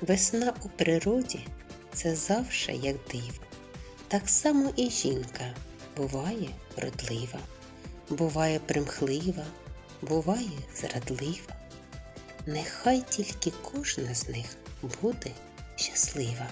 Весна у природі це завше як диво. Так само і жінка буває вродлива, буває примхлива, буває зрадлива. Нехай тільки кожна з них буде щаслива.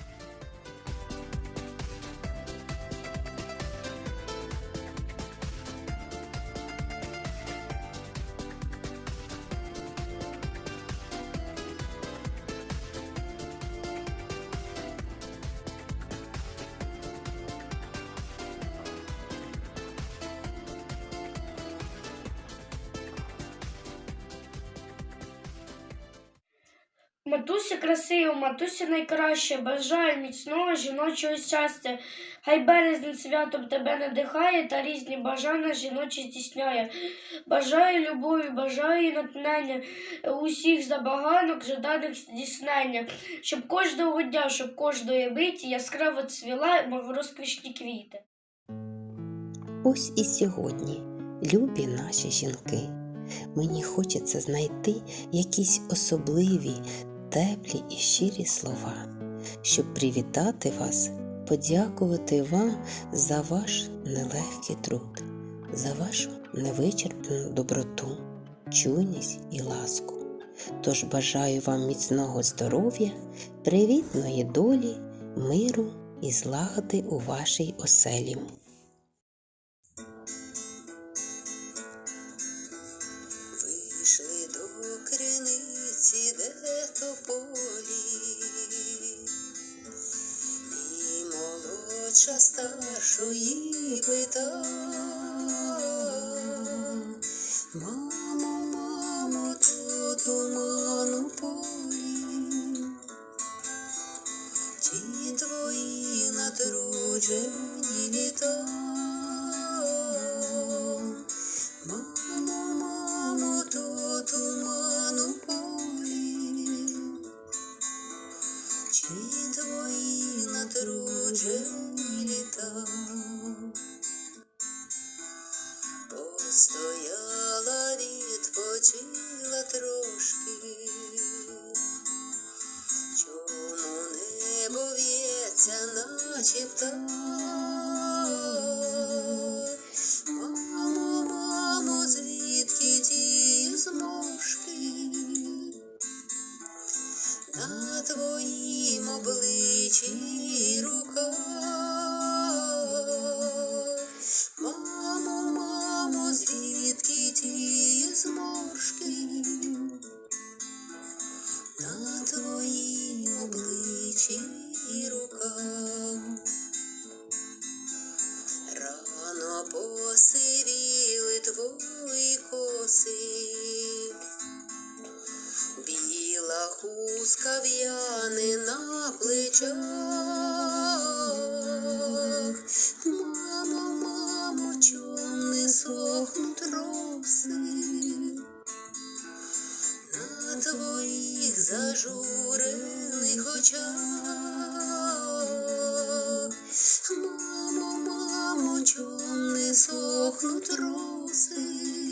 Матуся красива, матуся найкраща, бажаю міцного жіночого щастя. Хай березень святом тебе надихає та різні бажання жіночі здійсняє. Бажаю любові, бажаю натхнення, усіх забаганок, жаданих здійснення, щоб кожного дня, щоб кожної миті яскраво цвіла, мов розквішні квіти. Ось і сьогодні, любі наші жінки, мені хочеться знайти якісь особливі, теплі і щирі слова, щоб привітати вас, подякувати вам за ваш нелегкий труд, за вашу невичерпну доброту, чуйність і ласку. Тож бажаю вам міцного здоров'я, привітної долі, миру і злагоди у вашій оселі. Де тополі, і молодша старшої пита. Мамо, мамо, то туман у полі, ті твої натруджені натруджені літа. Постояла, відпочила трошки, чому небо в'ється, наче птах. Плечах. Мамо, мамо, чом не сохнуть роси на твоїх зажурених очах. Мамо, мамо, чом не сохнуть роси